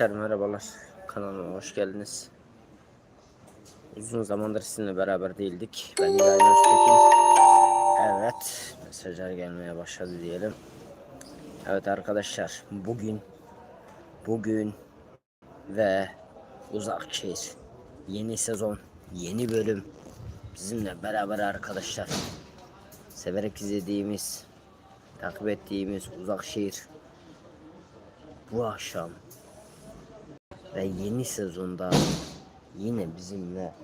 Arkadaşlar merhabalar. Kanalıma hoş geldiniz. Uzun zamandır sizinle beraber değildik. Ben İbrahim Öztekin. Evet. Mesajlar gelmeye başladı diyelim. Evet arkadaşlar. Bugün bugün ve Uzakşehir yeni sezon, yeni bölüm bizimle beraber arkadaşlar. Severek izlediğimiz, takip ettiğimiz Uzakşehir bu akşam ve yeni sezonda yine bizimle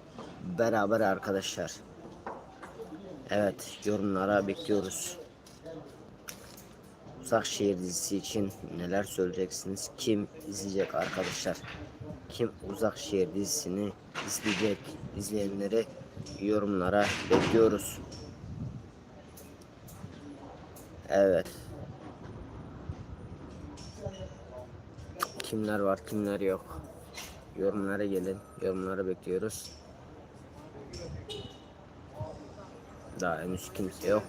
beraber arkadaşlar. Evet yorumlara bekliyoruz. Uzakşehir dizisi için neler söyleyeceksiniz? Kim izleyecek arkadaşlar? Kim Uzakşehir dizisini izleyecek? İzleyenleri yorumlara bekliyoruz. Evet. Kimler var kimler yok. Yorumlara gelin. Yorumlara bekliyoruz. Daha henüz kimse yok.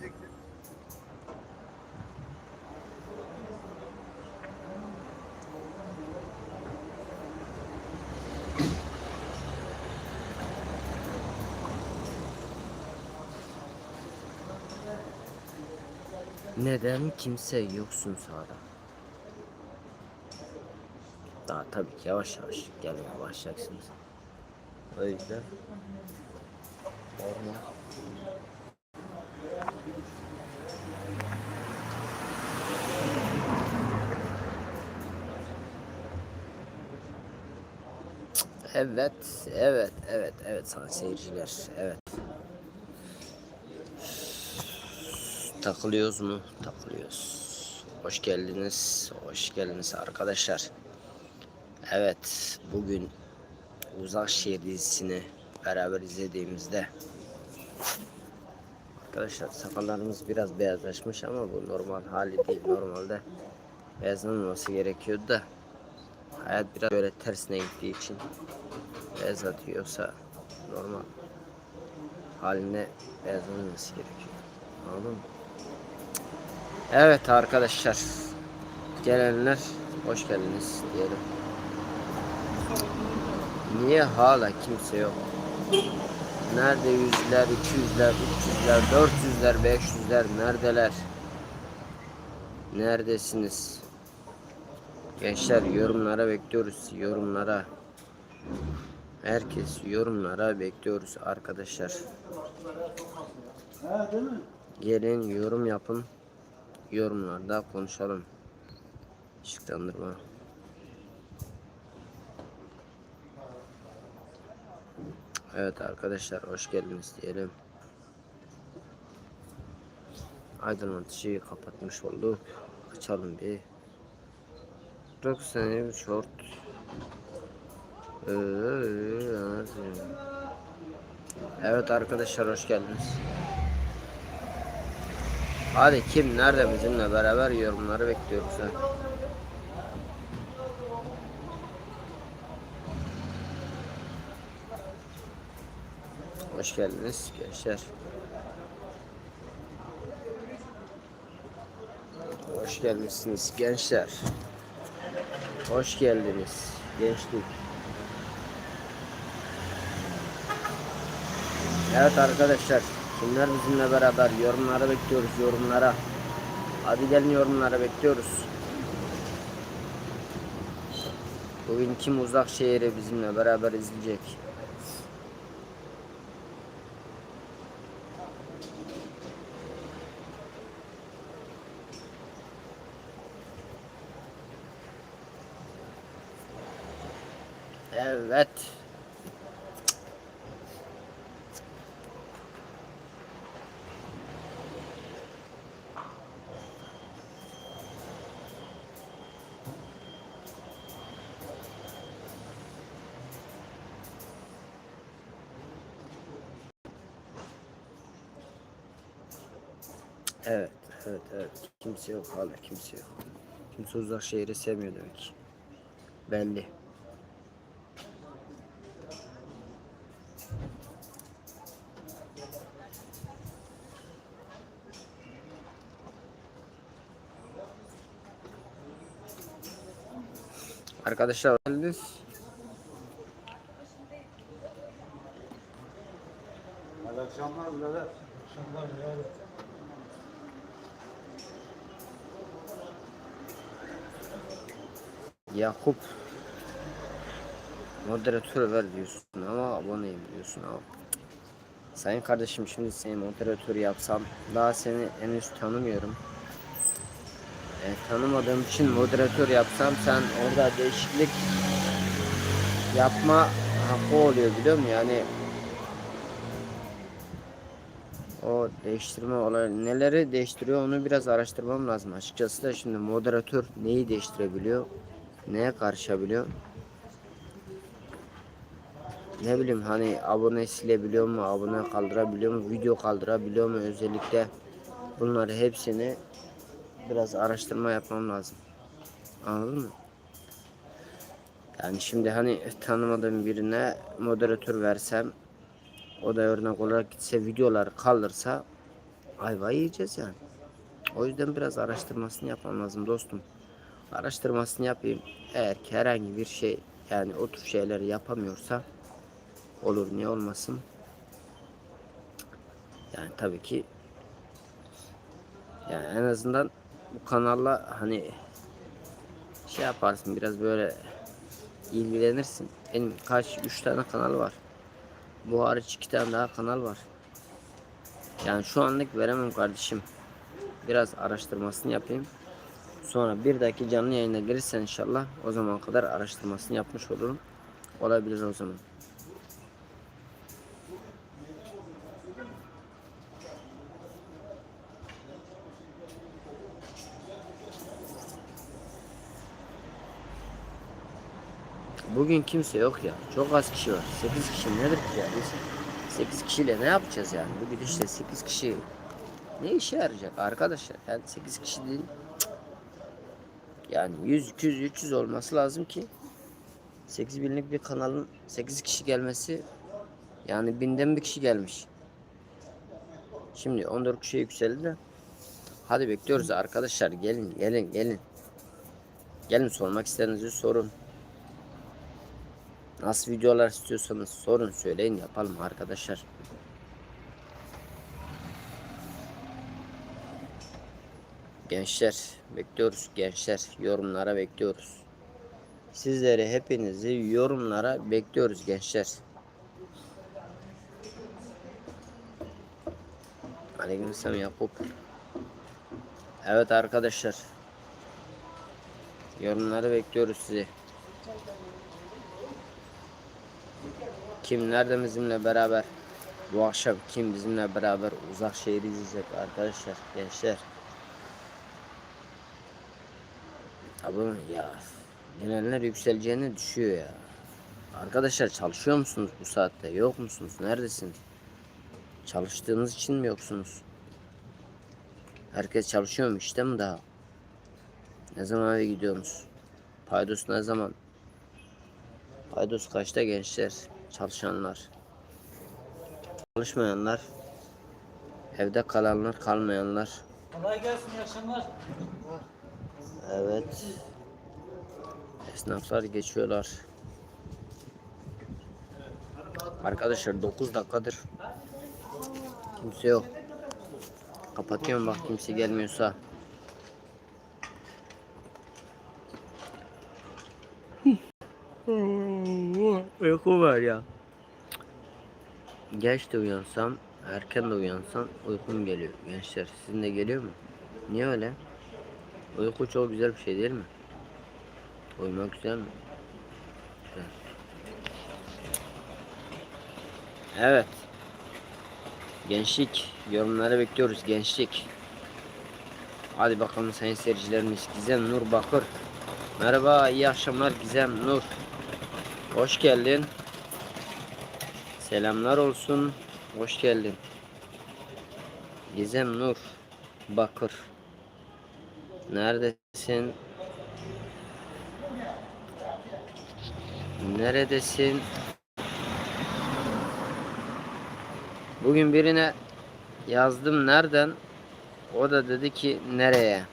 Neden kimse yoksun sağda? Daha tabii ki yavaş yavaş gelmeye başlayacaksınız. O yüzden normal. Evet, evet, evet, evet sana seyirciler, evet. Takılıyoruz mu? Takılıyoruz. Hoş geldiniz, hoş geldiniz arkadaşlar. Evet, bugün Uzakşehir dizisini beraber izlediğimizde Arkadaşlar sakallarımız biraz beyazlaşmış ama bu normal hali değil. Normalde beyazlanmaması gerekiyordu da hayat biraz böyle tersine gittiği için beyazlatıyorsa normal haline beyazlanması gerekiyor. Anladın mı? Evet arkadaşlar gelenler hoş geldiniz diyelim. Niye hala kimse yok? Nerede yüzler, iki yüzler, üç yüzler, dört yüzler, beş yüzler neredeler? Neredesiniz? Gençler yorumlara bekliyoruz. Yorumlara. Herkes yorumlara bekliyoruz arkadaşlar. Gelin yorum yapın. Yorumlarda konuşalım. Işıklandırma. Evet arkadaşlar hoş geldiniz diyelim. Aydınlatıcıyı kapatmış olduk. Açalım bir. 90 short. Ee, Evet arkadaşlar hoş geldiniz. Hadi kim nerede bizimle beraber yorumları bekliyoruz ha. Hoş geldiniz gençler. Hoş gelmişsiniz gençler. Hoş geldiniz gençlik. Evet arkadaşlar kimler bizimle beraber yorumlara bekliyoruz yorumlara. Hadi gelin yorumlara bekliyoruz. Bugün kim uzak şehri bizimle beraber izleyecek? Evet. Evet, evet, evet. Kimse yok hala kimse yok. Kimse uzak şehri sevmiyor demek. Belli. Arkadaşlar geldiniz. Hadi akşamlar birader. Akşamlar birader. Yakup moderatör ver diyorsun ama aboneyim diyorsun ama Sayın kardeşim şimdi seni moderatör yapsam daha seni henüz tanımıyorum. E, tanımadığım için moderatör yapsam sen orada değişiklik yapma hakkı oluyor biliyor musun? Yani o değiştirme olayı neleri değiştiriyor onu biraz araştırmam lazım açıkçası da şimdi moderatör neyi değiştirebiliyor neye karışabiliyor ne bileyim hani abone silebiliyor mu abone kaldırabiliyor mu video kaldırabiliyor mu özellikle bunları hepsini biraz araştırma yapmam lazım anladın mı yani şimdi hani tanımadığım birine moderatör versem o da örnek olarak gitse videoları kaldırsa ayva yiyeceğiz yani. O yüzden biraz araştırmasını yapmam lazım dostum. Araştırmasını yapayım. Eğer ki herhangi bir şey yani o tür şeyleri yapamıyorsa olur niye olmasın. Yani tabii ki yani en azından bu kanalla hani şey yaparsın biraz böyle ilgilenirsin. Benim kaç üç tane kanal var. Bu hariç iki tane daha kanal var. Yani şu anlık veremem kardeşim. Biraz araştırmasını yapayım. Sonra bir dahaki canlı yayına gelirsen inşallah o zaman kadar araştırmasını yapmış olurum. Olabilir o zaman. Bugün kimse yok ya. Çok az kişi var. 8 kişi nedir ki ya? Biz 8 kişiyle ne yapacağız yani? Bu gidişle 8 kişi ne işe yarayacak arkadaşlar? Yani 8 kişi değil. Yani 100, 200, 300 olması lazım ki 8 binlik bir kanalın 8 kişi gelmesi yani binden bir kişi gelmiş. Şimdi 14 kişiye yükseldi de hadi bekliyoruz arkadaşlar gelin gelin gelin. Gelin sormak istediğinizi sorun. Nasıl videolar istiyorsanız sorun söyleyin yapalım arkadaşlar. Gençler bekliyoruz gençler yorumlara bekliyoruz. Sizleri hepinizi yorumlara bekliyoruz gençler. Aleykümselam Yakup. Evet arkadaşlar. Yorumları bekliyoruz sizi. Kim nerede bizimle beraber bu akşam kim bizimle beraber uzak şehir izleyecek arkadaşlar gençler. Tabi ya gelenler yükseleceğini düşüyor ya. Arkadaşlar çalışıyor musunuz bu saatte? Yok musunuz? Neredesiniz? Çalıştığınız için mi yoksunuz? Herkes çalışıyor mu? İşte mi daha? Ne zaman eve gidiyorsunuz? Paydos ne zaman? Paydos kaçta gençler? Çalışanlar. Çalışmayanlar. Evde kalanlar, kalmayanlar. Kolay gelsin, iyi akşamlar. Evet. Esnaflar geçiyorlar. Arkadaşlar 9 dakikadır kimse yok. Kapatıyorum bak kimse gelmiyorsa. Uyku var ya. Geç de uyansam, erken de uyansam uykum geliyor gençler. Sizin de geliyor mu? Niye öyle? Uyku çok güzel bir şey değil mi? Uyumak güzel mi? Güzel. Evet. Gençlik. Yorumları bekliyoruz gençlik. Hadi bakalım sayın seyircilerimiz. Gizem Nur Bakır. Merhaba iyi akşamlar Gizem Nur. Hoş geldin. Selamlar olsun. Hoş geldin. Gizem Nur Bakır. Neredesin? Neredesin? Bugün birine yazdım nereden? O da dedi ki nereye?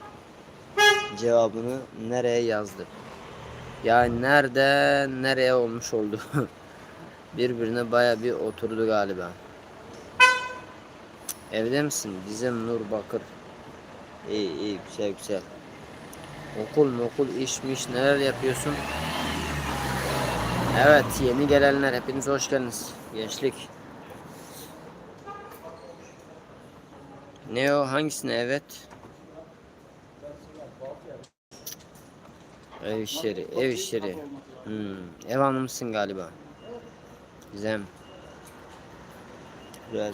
Cevabını nereye yazdı? Ya nereden nereye olmuş oldu. Birbirine baya bir oturdu galiba. Evde misin? Dizem Nur Bakır. İyi iyi güzel güzel. Okul mokul işmiş neler yapıyorsun? Evet yeni gelenler hepiniz hoş geldiniz. Gençlik. Ne o hangisine evet? Ev işleri, ev işleri. Hmm, ev hanımısın galiba. Güzel. Güzel.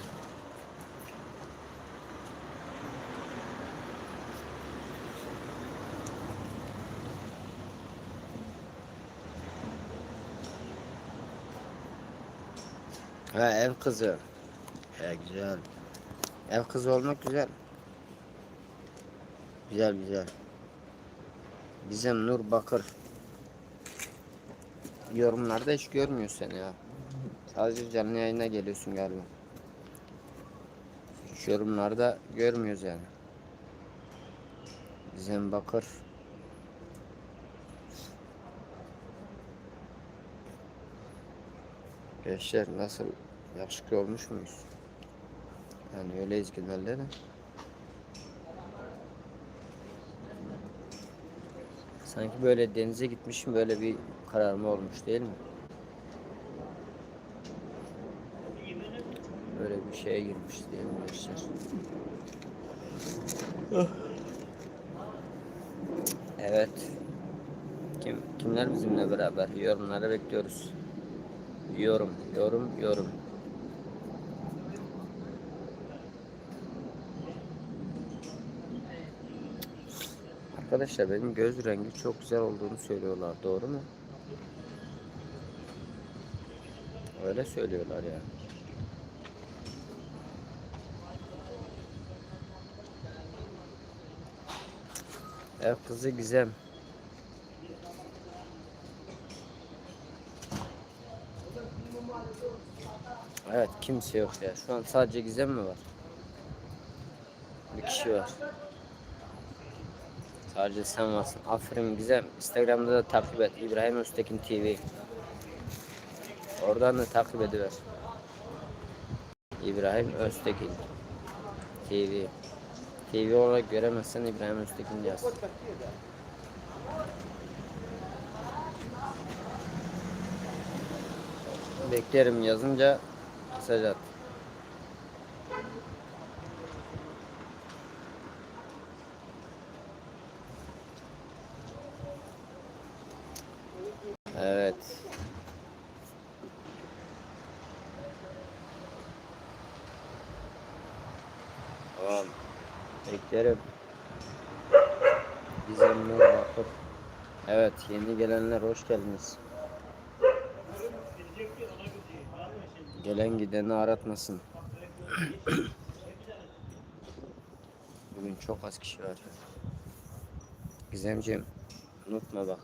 Ha ev kızı. He güzel. Ev kızı olmak güzel. Güzel güzel. Bizim Nur Bakır. Yorumlarda hiç görmüyor seni ya. Sadece canlı yayına geliyorsun galiba. Hiç yorumlarda görmüyoruz yani. Bizim Bakır. Gençler nasıl yakışıklı olmuş muyuz? Yani öyleyiz genelde de. Sanki böyle denize gitmişim böyle bir kararma olmuş değil mi? Böyle bir şeye girmiş değil mi gençler? Evet. Kim kimler bizimle beraber? Yorumları bekliyoruz. Yorum, yorum, yorum. Arkadaşlar benim göz rengi çok güzel olduğunu söylüyorlar. Doğru mu? Öyle söylüyorlar ya. Ev kızı Gizem. Evet kimse yok ya. Şu an sadece Gizem mi var? Bir kişi var. Sadece sen varsın. Aferin Gizem. Instagram'da da takip et. İbrahim Öztekin TV. Oradan da takip ediver. İbrahim Öztekin TV. TV olarak göremezsen İbrahim Öztekin yaz. Beklerim yazınca mesaj at. Evet. Tamam. Beklerim. Gizem Nur Bakır. Evet yeni gelenler hoş geldiniz. Gelen gideni aratmasın. Bugün çok az kişi var. Gizemciğim unutma bak.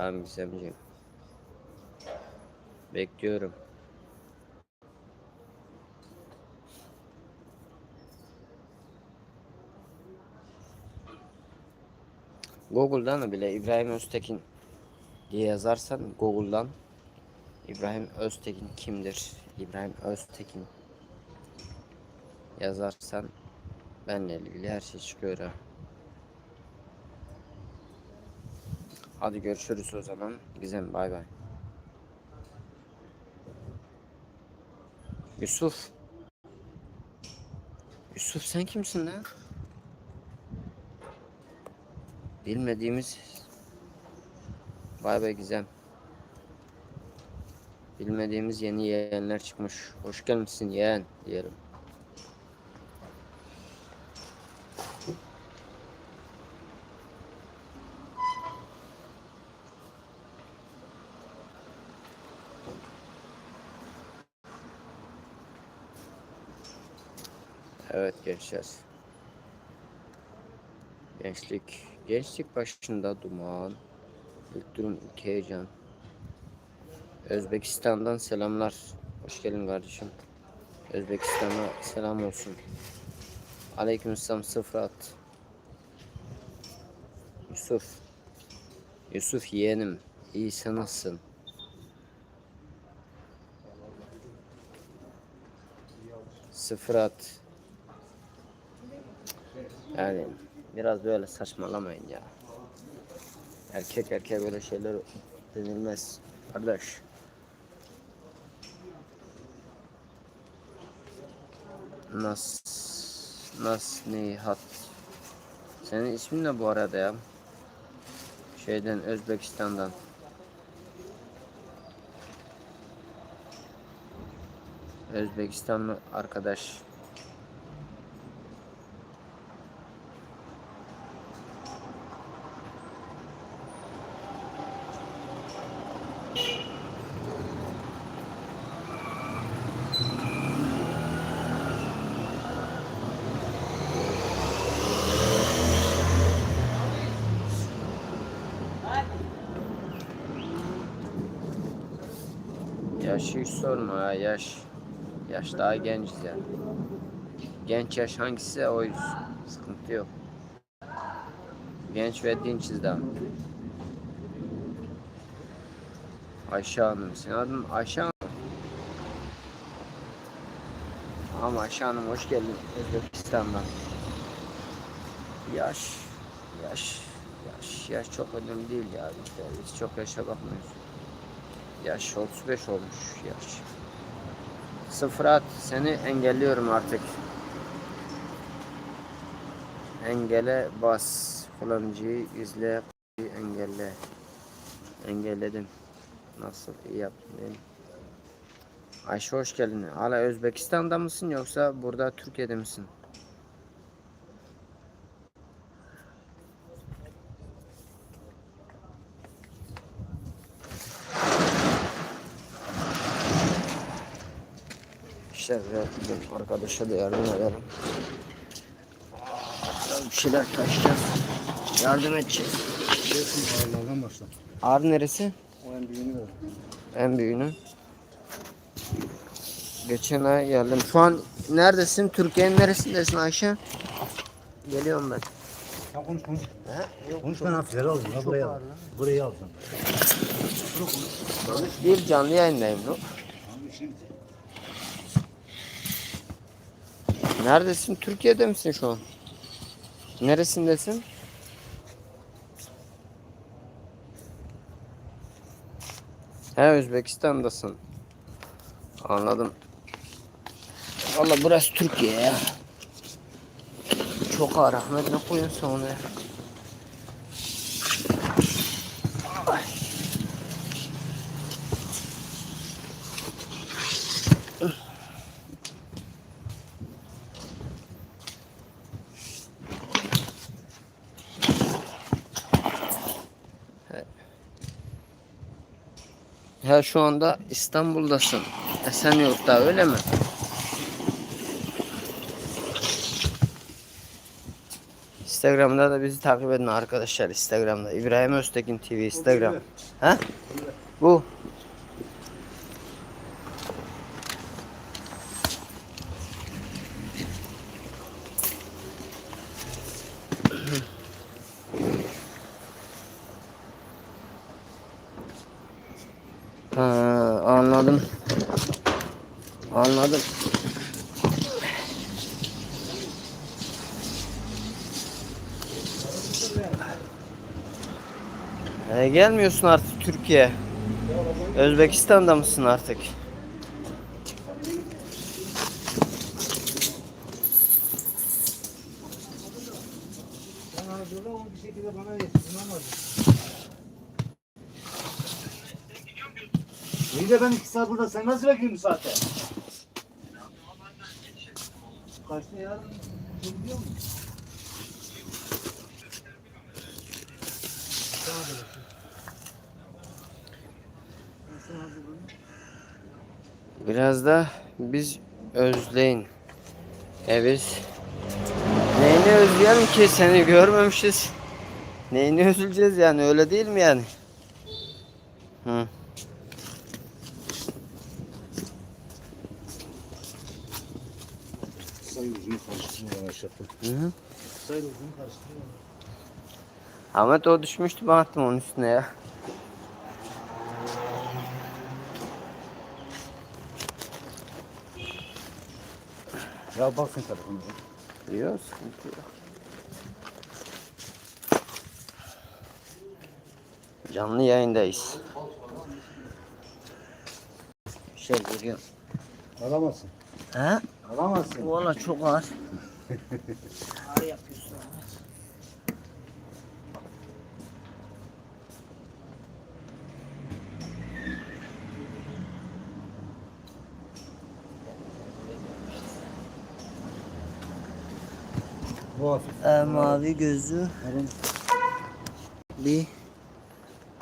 Tamam Gizemciğim. Bekliyorum. Google'dan bile İbrahim Öztekin diye yazarsan Google'dan İbrahim Öztekin kimdir? İbrahim Öztekin yazarsan benle ilgili her şey çıkıyor ha. Hadi görüşürüz o zaman. Gizem bay bay. Yusuf. Yusuf sen kimsin lan? Bilmediğimiz Vay be Gizem. Bilmediğimiz yeni yeğenler çıkmış. Hoş gelmişsin yeğen diyelim. Evet gençler. Gençlik Gençlik başında duman. İlk durum ilk heyecan. Özbekistan'dan selamlar. Hoş geldin kardeşim. Özbekistan'a selam olsun. Aleykümselam sıfrat. Yusuf. Yusuf yeğenim. İyi sen nasılsın? Sıfırat. Yani biraz böyle saçmalamayın ya. Erkek erkeğe böyle şeyler denilmez. Kardeş. Nas Nas Nihat. Senin ismin ne bu arada ya? Şeyden Özbekistan'dan. Özbekistanlı arkadaş. Yaşı hiç sorma ya yaş. Yaş daha genciz ya. Genç yaş hangisi oyuz. Sıkıntı yok. Genç ve dinçiz daha. Ayşe Hanım. Senin adın Ayşe Hanım. Ama Ayşe Hanım hoş geldin Özbekistan'dan. Yaş. Yaş. Yaş. Yaş çok önemli değil ya. İşte biz çok yaşa bakmıyoruz. Yaş 35 olmuş yaş. Sıfırat seni engelliyorum artık. Engele bas. Kullanıcıyı izle. Engelle. Engelledim. Nasıl iyi yaptın değil mi? Ayşe hoş geldin. Hala Özbekistan'da mısın yoksa burada Türkiye'de misin? Bir arkadaşa da yardım edelim. Bir şeyler taşıyacağız. Yardım edeceğiz. Ağırlardan başla. Ağrı neresi? O en büyüğünü ver. En büyüğünü. Geçen ay geldim. Şu an neredesin? Türkiye'nin neresindesin Ayşe? Geliyorum ben. Sen konuş konuş. He? Konuş ben hafifleri aldım. Ha, buraya al. Burayı al sen. Bir canlı yayındayım. No? Neredesin? Türkiye'de misin şu an? Neresindesin? He Özbekistan'dasın. Anladım. Valla burası Türkiye ya. Çok ağır Ahmet ne koyuyorsun onu ya? Ay. Ya şu anda İstanbul'dasın. Esenyurt'ta öyle mi? Instagram'da da bizi takip edin arkadaşlar. Instagram'da İbrahim Öztekin TV Instagram. Ha? Bu. Ha, anladım. Anladım. E, gelmiyorsun artık Türkiye. Özbekistan'da mısın artık? İyi de ben iki saat burada. Sen nasıl bekliyorsun bu saatte? Biraz da biz özleyin. E neyini özleyelim ki seni görmemişiz. Neyini üzüleceğiz yani öyle değil mi yani? Ahmet o düşmüştü ben attım onun üstüne ya. Ya baksın telefonuna. Yok sıkıntı yok. Canlı yayındayız. Şey görüyorum. Alamazsın. He? Alamazsın. Valla çok ağır. ağır yapıyorsun Ahmet. Bu hafif. E, mavi gözlü bir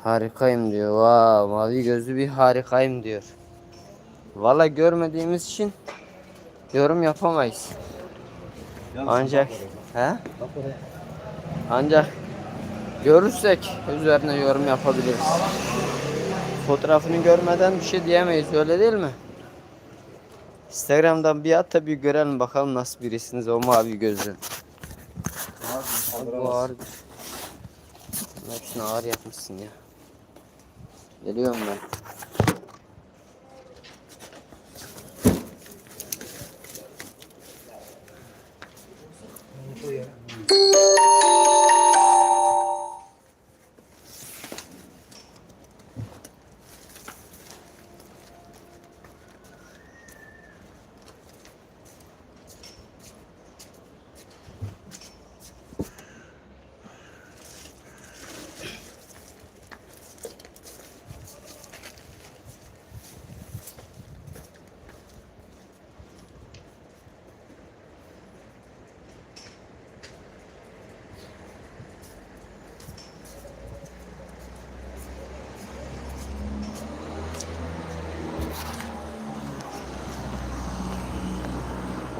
harikayım diyor. Vav, mavi gözlü bir harikayım diyor. Valla görmediğimiz için yorum yapamayız. Ancak he? Ancak görürsek üzerine yorum yapabiliriz. Fotoğrafını görmeden bir şey diyemeyiz öyle değil mi? Instagram'dan bir at da bir görelim bakalım nasıl birisiniz o mavi gözlü. Abi bu ağır. Hepsini ağır yapmışsın ya. Geliyorum ben.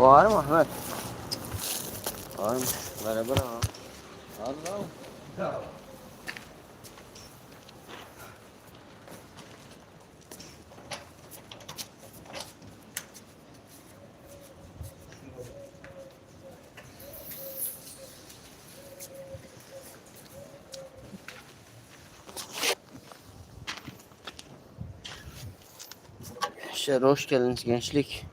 Var mı Ahmet? Var mı? Beraber ha. Allah. Gençler hoş geldiniz gençlik.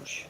Hoş.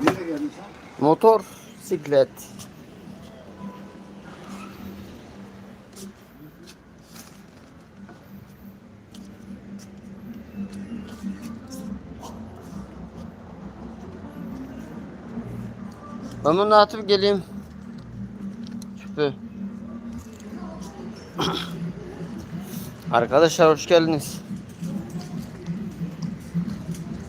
Nereye geldin sen? Motor, siklet. Ben bunu atıp geleyim. Çöpü. Arkadaşlar hoş geldiniz.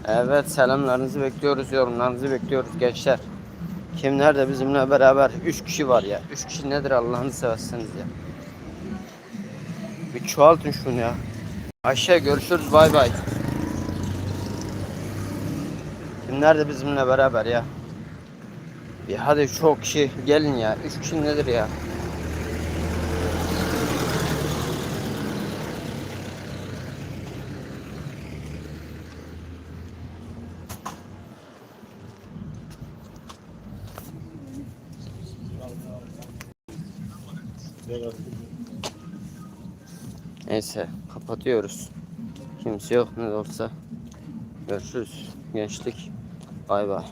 Evet selamlarınızı bekliyoruz, yorumlarınızı bekliyoruz gençler. Kim nerede bizimle beraber? 3 kişi var ya. 3 kişi nedir Allah'ını seversiniz ya. Bir çoğaltın şunu ya. Aşağı görüşürüz bay bay. Kim nerede bizimle beraber ya? Bir hadi çok kişi gelin ya. 3 kişi nedir ya? Neyse kapatıyoruz. Kimse yok ne olsa. Görüşürüz. Gençlik. Bay bay.